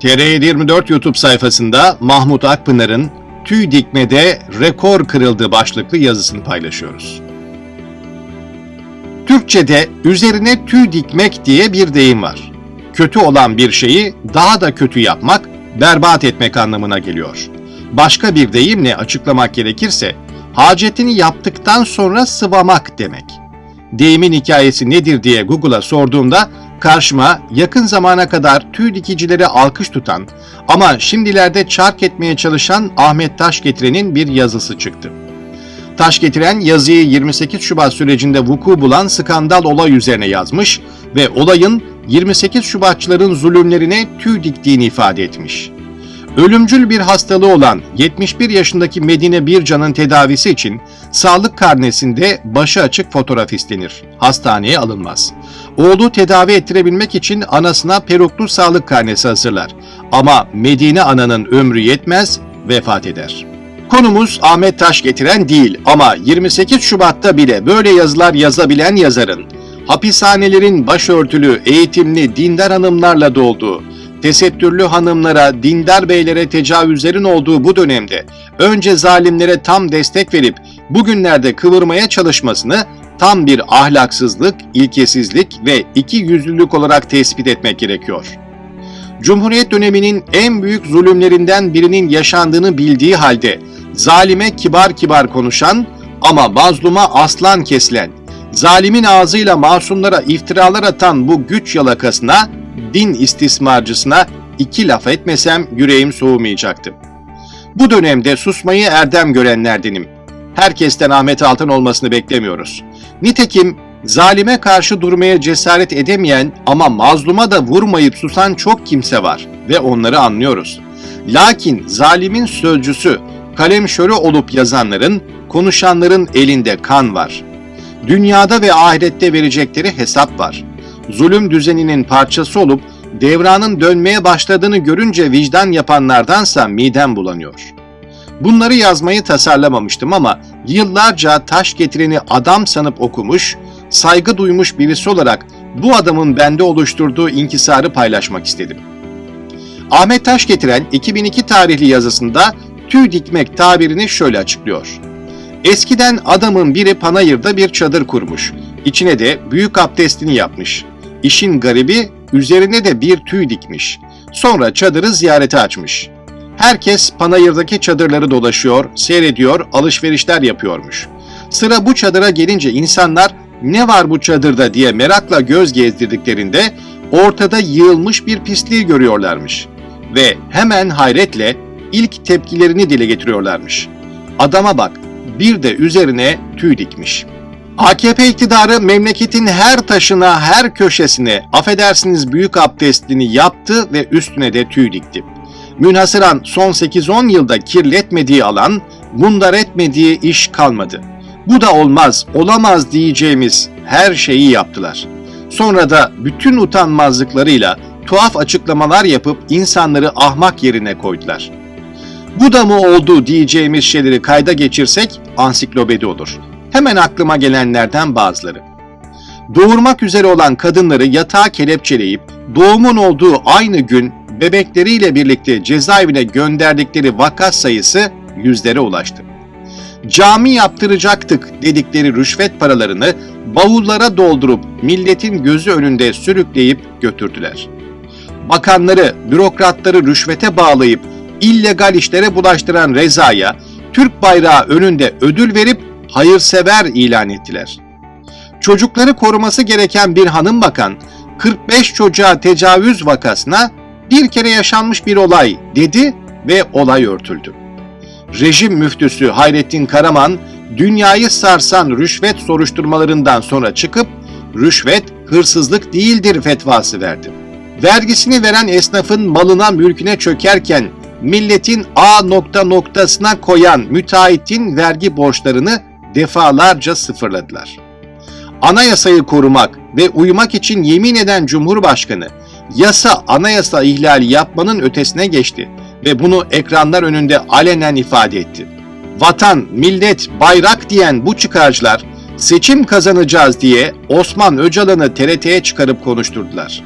TR24 YouTube sayfasında Mahmut Akpınar'ın tüy dikmede rekor kırıldı başlıklı yazısını paylaşıyoruz. Türkçe'de üzerine tüy dikmek diye bir deyim var. Kötü olan bir şeyi daha da kötü yapmak, berbat etmek anlamına geliyor. Başka bir deyimle açıklamak gerekirse, hacetini yaptıktan sonra sıvamak demek. Deyimin hikayesi nedir diye Google'a sorduğumda karşıma yakın zamana kadar tüy dikicilere alkış tutan ama şimdilerde çark etmeye çalışan Ahmet Taşgetiren'in bir yazısı çıktı. Taş getiren yazıyı 28 Şubat sürecinde vuku bulan skandal olay üzerine yazmış ve olayın 28 Şubatçıların zulümlerine tüy diktiğini ifade etmiş. Ölümcül bir hastalığı olan 71 yaşındaki Medine Bircan'ın tedavisi için sağlık karnesinde başı açık fotoğraf istenir. Hastaneye alınmaz. Oğlu tedavi ettirebilmek için anasına peruklu sağlık karnesi hazırlar. Ama Medine ananın ömrü yetmez, vefat eder. Konumuz Ahmet Taş getiren değil ama 28 Şubat'ta bile böyle yazılar yazabilen yazarın, hapishanelerin başörtülü, eğitimli, dindar hanımlarla dolduğu, tesettürlü hanımlara, dindar beylere tecavüzlerin olduğu bu dönemde önce zalimlere tam destek verip bugünlerde kıvırmaya çalışmasını tam bir ahlaksızlık, ilkesizlik ve iki yüzlülük olarak tespit etmek gerekiyor. Cumhuriyet döneminin en büyük zulümlerinden birinin yaşandığını bildiği halde zalime kibar kibar konuşan ama mazluma aslan kesilen, zalimin ağzıyla masumlara iftiralar atan bu güç yalakasına, din istismarcısına iki laf etmesem yüreğim soğumayacaktı. Bu dönemde susmayı erdem görenlerdenim. Herkesten Ahmet Altan olmasını beklemiyoruz. Nitekim zalime karşı durmaya cesaret edemeyen ama mazluma da vurmayıp susan çok kimse var ve onları anlıyoruz. Lakin zalimin sözcüsü, kalemşörü olup yazanların, konuşanların elinde kan var. Dünyada ve ahirette verecekleri hesap var. Zulüm düzeninin parçası olup devranın dönmeye başladığını görünce vicdan yapanlardansa midem bulanıyor. Bunları yazmayı tasarlamamıştım ama yıllarca taş getireni adam sanıp okumuş, saygı duymuş birisi olarak bu adamın bende oluşturduğu inkisarı paylaşmak istedim. Ahmet Taş getiren 2002 tarihli yazısında tüy dikmek tabirini şöyle açıklıyor. Eskiden adamın biri Panayır'da bir çadır kurmuş. İçine de büyük abdestini yapmış. İşin garibi üzerine de bir tüy dikmiş. Sonra çadırı ziyarete açmış. Herkes Panayır'daki çadırları dolaşıyor, seyrediyor, alışverişler yapıyormuş. Sıra bu çadıra gelince insanlar ne var bu çadırda diye merakla göz gezdirdiklerinde ortada yığılmış bir pisliği görüyorlarmış. Ve hemen hayretle ilk tepkilerini dile getiriyorlarmış. Adama bak, bir de üzerine tüy dikmiş. AKP iktidarı memleketin her taşına, her köşesine affedersiniz büyük abdestini yaptı ve üstüne de tüy dikti. Münhasıran son 8-10 yılda kirletmediği alan, mundar etmediği iş kalmadı. Bu da olmaz, olamaz diyeceğimiz her şeyi yaptılar. Sonra da bütün utanmazlıklarıyla tuhaf açıklamalar yapıp insanları ahmak yerine koydular. Bu da mı oldu diyeceğimiz şeyleri kayda geçirsek ansiklopedi olur. Hemen aklıma gelenlerden bazıları. Doğurmak üzere olan kadınları yatağa kelepçeleyip doğumun olduğu aynı gün bebekleriyle birlikte cezaevine gönderdikleri vaka sayısı yüzlere ulaştı. Cami yaptıracaktık dedikleri rüşvet paralarını bavullara doldurup milletin gözü önünde sürükleyip götürdüler. Bakanları, bürokratları rüşvete bağlayıp illegal işlere bulaştıran Reza'ya Türk bayrağı önünde ödül verip hayırsever ilan ettiler. Çocukları koruması gereken bir hanım bakan 45 çocuğa tecavüz vakasına bir kere yaşanmış bir olay dedi ve olay örtüldü. Rejim müftüsü Hayrettin Karaman dünyayı sarsan rüşvet soruşturmalarından sonra çıkıp rüşvet hırsızlık değildir fetvası verdi. Vergisini veren esnafın malına mülküne çökerken milletin A nokta noktasına koyan müteahhitin vergi borçlarını defalarca sıfırladılar. Anayasayı korumak ve uymak için yemin eden Cumhurbaşkanı yasa anayasa ihlali yapmanın ötesine geçti ve bunu ekranlar önünde alenen ifade etti. Vatan, millet, bayrak diyen bu çıkarcılar seçim kazanacağız diye Osman Öcalan'ı TRT'ye çıkarıp konuşturdular.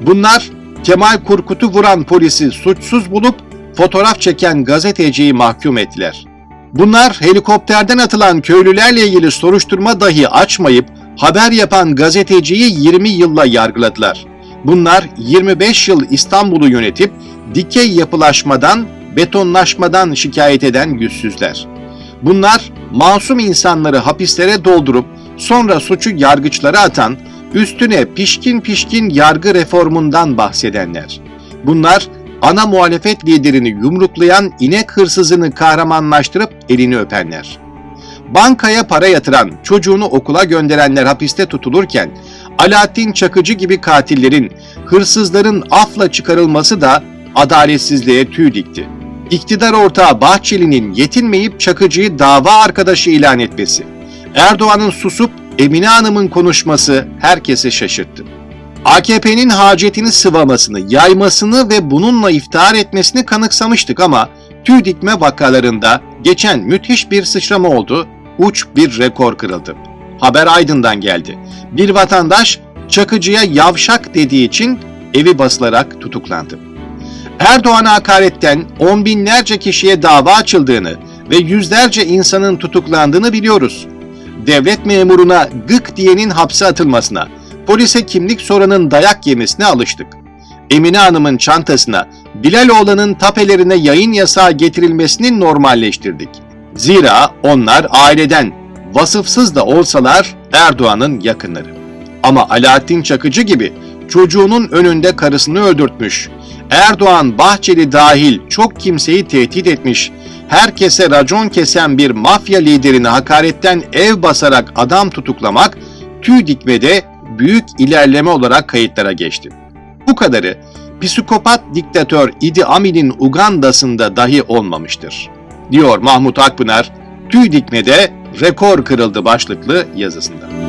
Bunlar Kemal Kurkut'u vuran polisi suçsuz bulup fotoğraf çeken gazeteciyi mahkum ettiler. Bunlar helikopterden atılan köylülerle ilgili soruşturma dahi açmayıp haber yapan gazeteciyi 20 yılla yargıladılar. Bunlar 25 yıl İstanbul'u yönetip dikey yapılaşmadan, betonlaşmadan şikayet eden yüzsüzler. Bunlar masum insanları hapislere doldurup sonra suçu yargıçlara atan, üstüne pişkin pişkin yargı reformundan bahsedenler. Bunlar ana muhalefet liderini yumruklayan inek hırsızını kahramanlaştırıp elini öpenler. Bankaya para yatıran, çocuğunu okula gönderenler hapiste tutulurken, Alaaddin Çakıcı gibi katillerin, hırsızların afla çıkarılması da adaletsizliğe tüy dikti. İktidar ortağı Bahçeli'nin yetinmeyip Çakıcı'yı dava arkadaşı ilan etmesi, Erdoğan'ın susup Emine Hanım'ın konuşması herkese şaşırttı. AKP'nin hacetini sıvamasını, yaymasını ve bununla iftihar etmesini kanıksamıştık ama tüy dikme vakalarında geçen müthiş bir sıçrama oldu, uç bir rekor kırıldı. Haber Aydın'dan geldi. Bir vatandaş Çakıcı'ya yavşak dediği için evi basılarak tutuklandı. Erdoğan'a hakaretten on binlerce kişiye dava açıldığını ve yüzlerce insanın tutuklandığını biliyoruz. Devlet memuruna gık diyenin hapse atılmasına, polise kimlik soranın dayak yemesine alıştık. Emine Hanım'ın çantasına, Bilaloğlu'nun tapelerine yayın yasağı getirilmesini normalleştirdik. Zira onlar aileden, vasıfsız da olsalar Erdoğan'ın yakınları. Ama Alaaddin Çakıcı gibi çocuğunun önünde karısını öldürtmüş, Erdoğan, Bahçeli dahil çok kimseyi tehdit etmiş, herkese racon kesen bir mafya liderini hakaretten ev basarak adam tutuklamak, tüy dikmede büyük ilerleme olarak kayıtlara geçti. Bu kadarı psikopat diktatör Idi Amin'in Uganda'sında dahi olmamıştır. Diyor Mahmut Akpınar, tüy dikmede rekor kırıldı başlıklı yazısında.